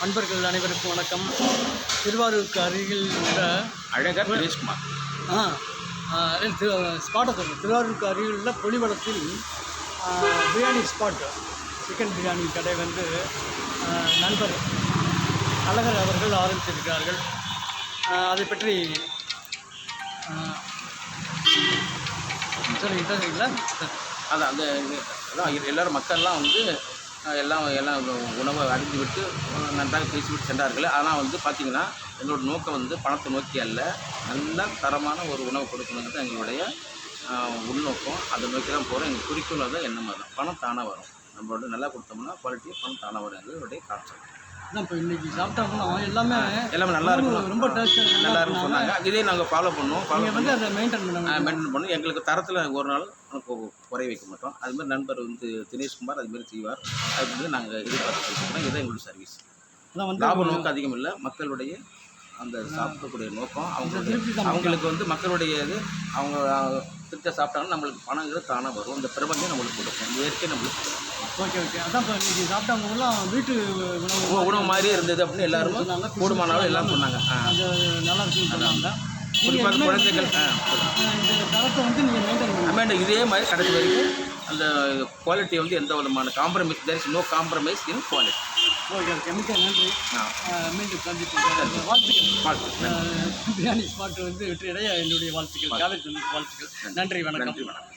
அன்பர்கள் அனைவருக்கும் வணக்கம். திருவாரூருக்கு அருகில் உள்ள அழகர் தினேஷ்குமார். ஆ திரு ஸ்பாட்டை சொல்கிறேன் திருவாரூருக்கு அருகில் உள்ள பொலிவளத்தில் பிரியாணி ஸ்பாட் சிக்கன் பிரியாணி கடை வந்து நண்பர் அழகர் அவர்கள் ஆரம்பித்திருக்கிறார்கள். அதை பற்றி ஆ, சொல்லுங்க பேசுறீங்களா அது அந்த அதான் எல்லாரும் மக்கள்லாம் வந்து எல்லாம் எல்லாம் உணவை அறிந்து விட்டு நன்றாக பேசிவிட்டு சென்றார்கள். ஆனால் வந்து பார்த்திங்கன்னா எங்களோட நோக்கம் வந்து பணத்தை நோக்கி அல்ல. நல்ல தரமான ஒரு உணவு கொடுக்கணுங்கிறது எங்களுடைய உள்நோக்கம். அதை நோக்கி தான் போகிறோம் எங்கள் குறிக்கோள் தான் என்னமாக தான் பணம் தானாக வரும். நம்மளோட நல்லா கொடுத்தோம்னா குவாலிட்டி பணம் தானாக வரும். எங்களுடைய கான்செப்ட் அதான் இப்போ இன்னைக்கு சாப்பிட்டவங்களும் எல்லாமே எல்லாமே நல்லா இருக்கும்? ரொம்ப டேஸ்ட் நல்லா இருக்கும்? சொன்னாங்க. இதே நாங்கள் ஃபாலோ பண்ணுவோம். ஃபாலோ வந்து அதை மெயின்டைன் பண்ண மெயின்டைன் பண்ணி எங்களுக்கு தரத்தில் ஒரு நாள் நமக்கு குறை வைக்க மாட்டோம். அதுமாதிரி நண்பர் வந்து தினேஷ்குமார் அதுமாரி செய்வார் அது வந்து நாங்கள் எதிர்பார்த்து செய்வோம் இதுதான் எங்களுடைய சர்வீஸ் அதான் வந்து லாப நோக்கம் அதிகம் இல்லை. மக்களுடைய அந்த சாப்பிடக்கூடிய நோக்கம் தான் அவங்களுக்கு வந்து மக்களுடைய இது அவங்க திருப்தியாக சாப்பிட்டாங்கன்னா நம்மளுக்கு பணங்கிறது தானாக வரும். இந்த பிரபஞ்சம் நம்மளுக்கு கொடுக்கும். இயற்கை நம்மளுக்கு கொடுக்கும். Okay okay. அதான் இப்போ இன்னைக்கு சாப்பிட்டவங்கலாம் வீட்டு உணவு உணவு மாதிரியே இருந்தது அப்படின்னு எல்லாரும் சொன்னாங்க. கூடுமானாலும் எல்லாம் சொன்னாங்க. அது நல்லா இருக்குன்னு சொன்னாங்க. குறிப்பாக குழந்தைகள் இந்த தரத்தை வந்து நீங்கள் மெயின்டைன் இதே மாதிரி கடைசி வரைக்கும் அந்த குவாலிட்டி வந்து எந்த விதமான compromise there is no compromise in quality okay okay. மிக்க நன்றி. மீண்டும் சந்திப்போம். வாழ்த்துக்கள். பிரியாணி ஸ்பாட் வந்து வெற்றியடைய. என்னுடைய வாழ்த்துக்கள். காலேஜ் வாழ்த்துக்கள். நன்றி வணக்கம். நன்றி வணக்கம்.